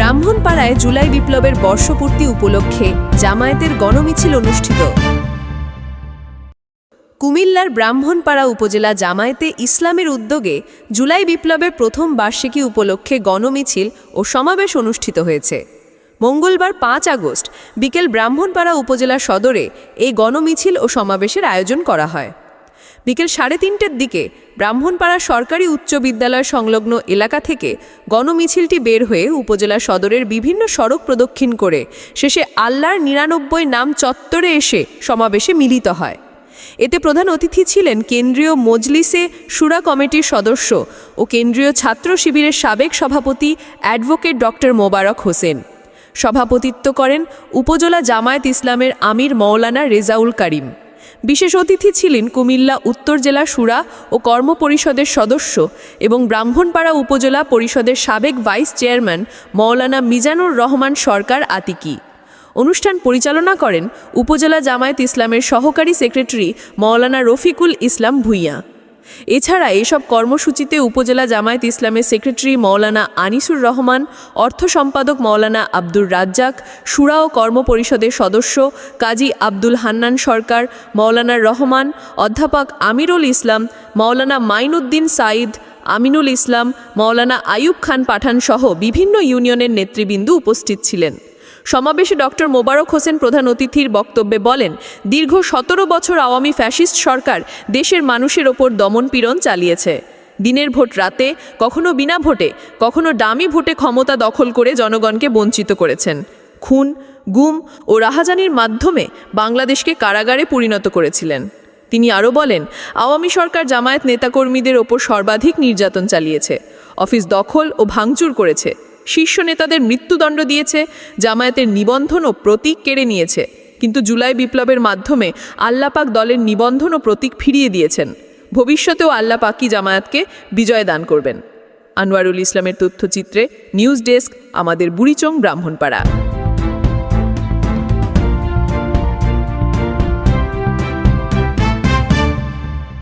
ব্রাহ্মণপাড়ায় জুলাই বিপ্লবের বর্ষপূর্তি উপলক্ষে জামায়াতের গণমিছিল অনুষ্ঠিত। কুমিল্লার ব্রাহ্মণপাড়া উপজেলা জামায়াতে ইসলামের উদ্যোগে জুলাই বিপ্লবের প্রথম বার্ষিকী উপলক্ষে গণমিছিল ও সমাবেশ অনুষ্ঠিত হয়েছে। মঙ্গলবার পাঁচ আগস্ট বিকেল ব্রাহ্মণপাড়া উপজেলা সদরে এই গণমিছিল ও সমাবেশের আয়োজন করা হয়। বিকেল সাড়ে তিনটের দিকে ব্রাহ্মণপাড়া সরকারি উচ্চ বিদ্যালয় সংলগ্ন এলাকা থেকে গণমিছিলটি বের হয়ে উপজেলা সদরের বিভিন্ন সড়ক প্রদক্ষিণ করে শেষে আল্লাহর নিরানব্বই নাম চত্বরে এসে সমাবেশে মিলিত হয়। এতে প্রধান অতিথি ছিলেন কেন্দ্রীয় মজলিসে সুরা কমিটির সদস্য ও কেন্দ্রীয় ছাত্র শিবিরের সাবেক সভাপতি অ্যাডভোকেট ডক্টর মোবারক হোসেন। সভাপতিত্ব করেন উপজেলা জামায়াত ইসলামের আমির মৌলানা রেজাউল করিম। বিশেষ অতিথি ছিলেন কুমিল্লা উত্তর জেলা সুরা ও কর্ম পরিষদের সদস্য এবং ব্রাহ্মণপাড়া উপজেলা পরিষদের সাবেক ভাইস চেয়ারম্যান মৌলানা মিজানুর রহমান সরকার আতিকি। অনুষ্ঠান পরিচালনা করেন উপজেলা জামায়াত ইসলামের সহকারী সেক্রেটারি মৌলানা রফিকুল ইসলাম ভুইয়া। এছাড়া এসব কর্মসূচিতে উপজেলা জামায়াত ইসলামের সেক্রেটারি মৌলানা আনিসুর রহমান, অর্থ সম্পাদক মৌলানা আব্দুর রাজ্জাক, সুরা ও কর্ম পরিষদের সদস্য কাজী আব্দুল হান্নান সরকার, মৌলানা রহমান, অধ্যাপক আমিরুল ইসলাম, মৌলানা মাইনুদ্দিন সাইদ আমিনুল ইসলাম, মৌলানা আয়ুব খান পাঠান সহ বিভিন্ন ইউনিয়নের নেতৃবৃন্দ উপস্থিত ছিলেন। সমাবেশে ডক্টর মোবারক হোসেন প্রধান অতিথির বক্তব্যে বলেন, দীর্ঘ সতেরো বছর আওয়ামী ফ্যাসিস্ট সরকার দেশের মানুষের ওপর দমনপীড়ন চালিয়েছে। দিনের ভোট রাতে, কখনো বিনা ভোটে, কখনো ডামি ভোটে ক্ষমতা দখল করে জনগণকে বঞ্চিত করেছেন। খুন, গুম ও রাহাজানির মাধ্যমে বাংলাদেশকে কারাগারে পরিণত করেছিলেন। তিনি আরও বলেন, আওয়ামী সরকার জামায়াত নেতাকর্মীদের ওপর সর্বাধিক নির্যাতন চালিয়েছে, অফিস দখল ও ভাঙচুর করেছে। শীর্ষ নেতাদের মৃত্যুদণ্ড দিয়েছে, জামায়াতের নিবন্ধন ও প্রতীক কেড়ে নিয়েছে। কিন্তু জুলাই বিপ্লবের মাধ্যমে আল্লাপাক দলের নিবন্ধন ও প্রতীক ফিরিয়ে দিয়েছেন। ভবিষ্যতেও আল্লাপাকি জামায়াতকে বিজয় দান করবেন। আনোয়ারুল ইসলামের তথ্যচিত্রে নিউজ ডেস্ক, আমাদের বুড়িচং ব্রাহ্মণপাড়া।